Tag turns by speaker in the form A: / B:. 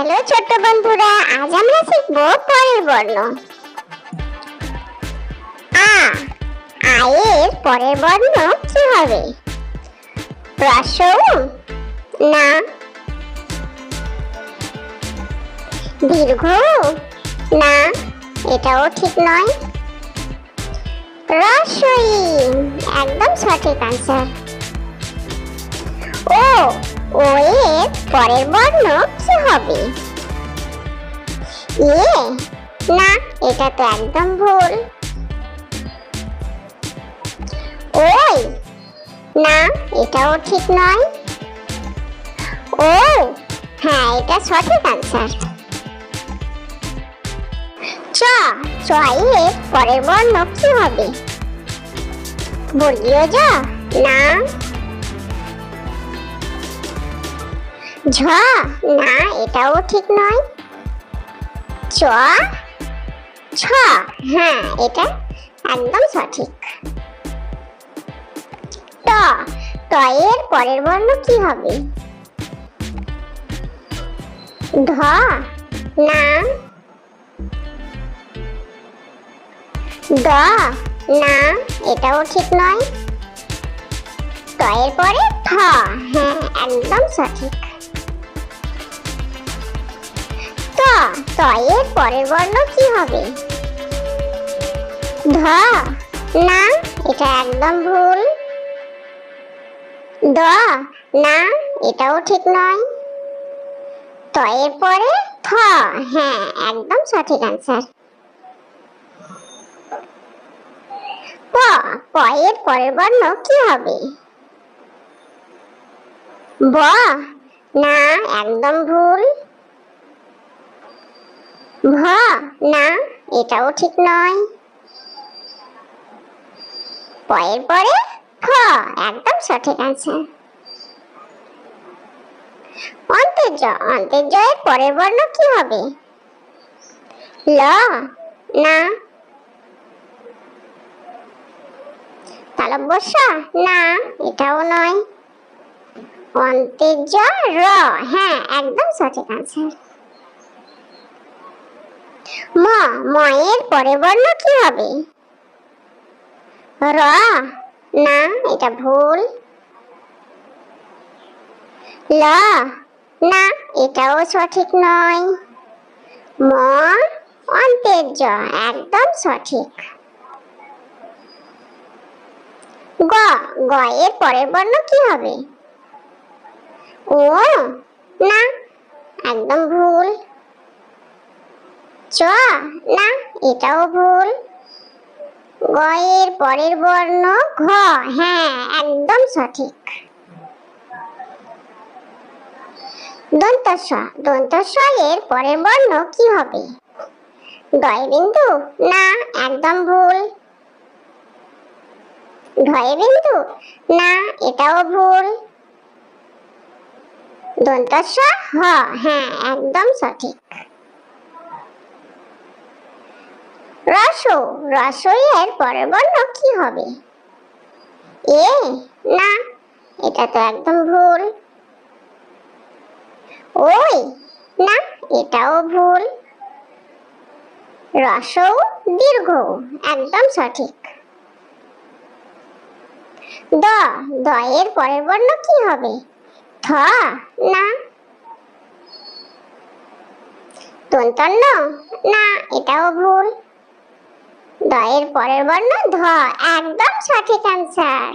A: Hello ছোট্ট বন্ধুরা, আজ আমরা শিখব পরের বর্ণ। আ, আয়ের পরের বর্ণ কি হবে? রসৌ না। দীর্ঘ? না, এটাও ঠিক নয়। রসই, একদম সঠিক আনসার ও ও এর পরের বর্ণ কি হবে। ইয়ে না, এটা তো একদম ভুল। ওই, না, এটাও ঠিক নয়। ও হ্যাঁ এটা সঠিক আনসার চ চ এর পরের বর্ণ কি হবে। বর্গীয় জ না ঝ, না, এটাও ঠিক নয়। চ, ছ হ্যাঁ এটা একদম সঠিক। ট ট পরের বর্ণ কি হবে? ধ, না, দ, না, এটাও ঠিক নয়। ত এর পরে থ হ্যাঁ একদম সঠিক। এর পরের বর্ণ কি হবে? ধ, না, এটা একদম ভুল। দ, না, এটাও ঠিক নয়। ত এর পরে থ হ্যাঁ একদম সঠিক অ্যান্সার প প এর পরের বর্ণ কি হবে? ব, না, একদম ভুল। ভ, না, এটাও ঠিক নয়। পয়ের পরে ফ একদম সঠিক আছে অন্তর্য অন্তর্য পরের বর্ণ কি হবে? ল, না। তালব্যস্য না, এটাও নয়। অন্তর্য র হ্যাঁ একদম সঠিক আনসার ম ম এর পরের বর্ণ কি হবে? র, না, এটা ভুল। ল, না, এটাও সঠিক নয়। ম, অন্তের জ, একদম সঠিক। গ গ এর পরের বর্ণ কি হবে? ও, না, একদম ভুল। চ না, এটাও ভুল। গ পরের বর্ণ ঘ। হ্যাঁ একদম সঠিক। পরের বর্ণ কি হবে? বিন্দু না, একদম ভুল। বিন্দু না, এটাও ভুল। হ হ্যাঁ একদম সঠিক। রস, রসই এর পরের বর্ণ কি হবে? এ, না, এটা তো একদম ভুল। ওই, না, এটাও ভুল। রসৌ, দীর্ঘ, একদম সঠিক। দ দ এর পরের বর্ণ কি হবে? থ, না। তন্তন্ন না, এটাও ভুল। দয়ের পরের বর্ণ ধ একদম সঠিক অ্যান্সার